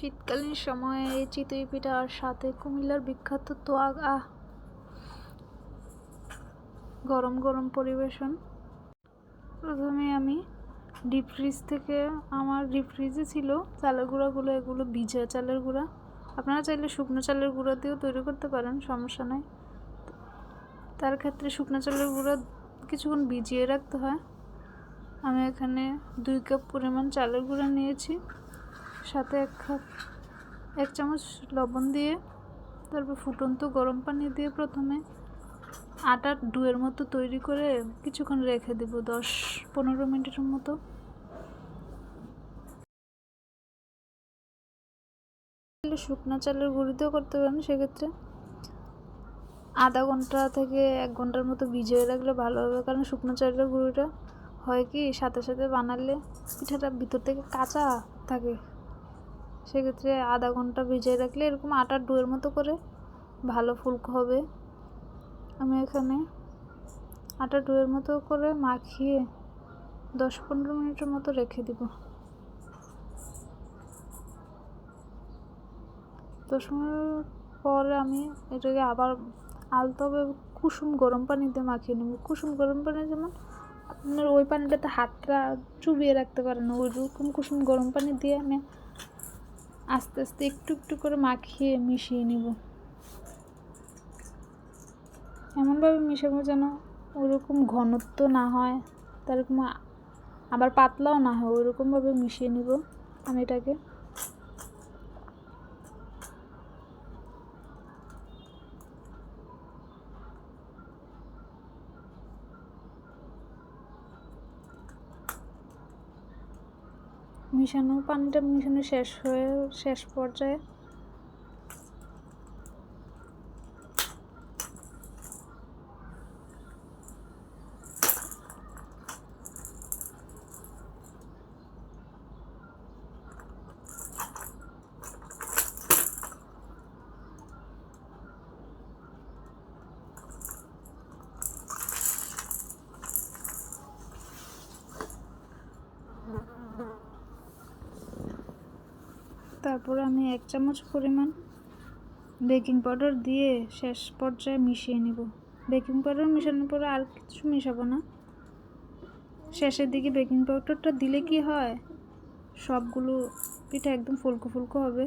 শীতকালীন সময়ে এই চিতই পিঠা আর সাথে কুমিল্লার বিখ্যাত তোয়াগ, আহ, গরম গরম পরিবেশন। প্রথমে আমি ডিপ ফ্রিজ থেকে আমার ডিপ ফ্রিজে ছিল চালের গুঁড়াগুলো, এগুলো ভিজা চালের গুঁড়া। আপনারা চাইলে শুকনো চালের গুঁড়া দিয়েও তৈরি করতে পারেন, সমস্যা নাই। তার ক্ষেত্রে শুকনো চালের গুঁড়া কিছুক্ষণ ভিজিয়ে রাখতে হয়। আমি এখানে দুই কাপ পরিমাণ চালের গুঁড়া নিয়েছি। সাথে এক এক চামচ লবণ দিয়ে, তারপর ফুটন্ত গরম পানি দিয়ে প্রথমে আটার ডুয়ের মতো তৈরি করে কিছুক্ষণ রেখে দেবো, দশ পনেরো মিনিটের মতো। শুকনো চালের গুঁড়িতেও করতে পারেন সেক্ষেত্রে। আধা ঘণ্টা থেকে এক ঘণ্টার মতো ভিজিয়ে রাখলে ভালো হবে, কারণ শুকনো চালের গুঁড়িটা হয় কি, সাথে সাথে বানালে পিঠাটা ভিতর থেকে কাঁচা থাকে। সেক্ষেত্রে আধা ঘণ্টা ভিজিয়ে রাখলে এরকম আটার ডোয়ের মতো করে ভালো ফুলকো হবে। আমি এখানে আটা ডোয়ের মতো করে মাখিয়ে দশ পনেরো মিনিটের মতো রেখে দিব। দশ মিনিট পরে আমি এটাকে আবার আলতোভাবে কুসুম গরম পানিতে মাখিয়ে নেব। কুসুম গরম পানি যেমন আপনার ওই পানিটাতে হাতটা চুবিয়ে রাখতে পারেন ওই রকম কুসুম গরম পানি দিয়ে আমি আস্তে আস্তে একটু একটু করে মাখিয়ে মিশিয়ে নিব। এমনভাবে মিশাবো যেন ওরকম ঘনত্ব না হয়, তারকম আবার পাতলাও না হয়, ওরকমভাবে মিশিয়ে নিব আমি এটাকে। মিশানো পানিটা মিশানো শেষ হয়ে শেষ পর্যায়ে তারপর আমি এক চামচ পরিমাণ বেকিং পাউডার দিয়ে শেষ পর্যায়ে মিশিয়ে নিব। বেকিং পাউডার মেশানোর পরে আর কিছু মেশাবো না। শেষের দিকে বেকিং পাউডারটা দিলে কি হয়? সবগুলো পিঠা একদম ফুলকো ফুলকো হবে।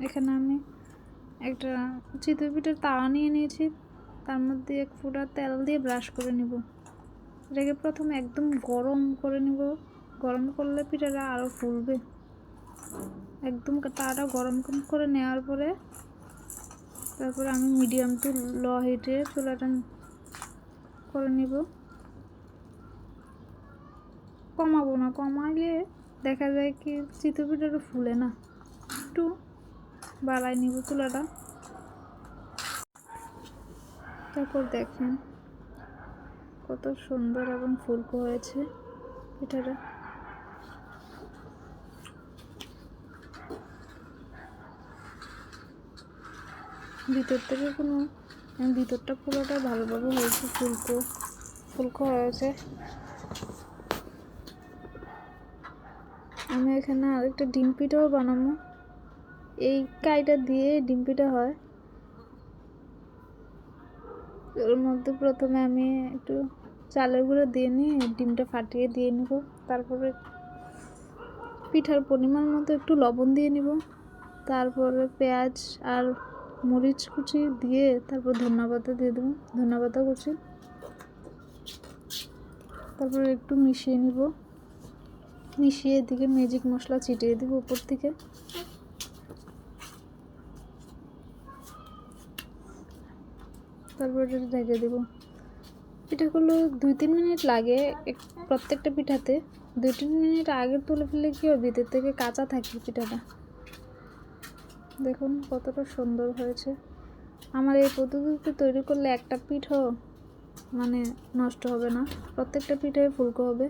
এখানে আমি একটা চিতই পিঠার তাওয়া নিয়ে নিয়েছি। তার মধ্যে এক ফুটা তেল দিয়ে ব্রাশ করে নিব। এটাকে প্রথমে একদম গরম করে নিব। গরম করলে পিঠাটা আরও ফুলবে। একদম তাটা গরম করে নেওয়ার পরে তারপরে আমি মিডিয়াম টু ল হিটে চুলাটা করে নিব। কমাবো না, কমাইলে দেখা যায় কি চিতই পিঠাটা ফুলে না, একটু বাড়াই নিব চুলাটা। তারপর দেখেন কত সুন্দর এবং ফুলকো হয়েছে পিঠাটা। ভিতর থেকে কোনো ভিতরটা পুরোটা ভালোভাবে হয়েছে, ফুলকো ফুলকো হয়েছে। আমি এখানে আরেকটা ডিম পিঠাও বানাবো। এই কাইটা দিয়ে ডিম পিঠা হয়। ওর মধ্যে প্রথমে আমি একটু চালের গুঁড়ো দিয়ে নিয়ে ডিমটা ফাটিয়ে দিয়ে নেব। তারপরে পিঠার পরিমাণ মতো একটু লবণ দিয়ে নিব। তারপরে পেঁয়াজ আর মরিচ কুচি দিয়ে তারপর পাতা দিয়ে দেবো। পাতা কুচি। তারপর একটু মিশিয়ে নিব। মিশিয়ে এদিকে ম্যাজিক মশলা ছিটিয়ে দিব উপর থেকে। তারপর এটা ঢেকে দেবো। পিঠাগুলো দুই তিন মিনিট লাগে প্রত্যেকটা পিঠাতে। দুই তিন মিনিট আগে তুলে ফেললে কী হবে? ভিতর থেকে কাঁচা থাকে পিঠাটা। দেখুন, কতটা সুন্দর হয়েছে। আমার এই পদ্ধতিতে তৈরি করলে একটা পিঠও মানে নষ্ট হবে না। প্রত্যেকটা পিঠে ফুলকো হবে।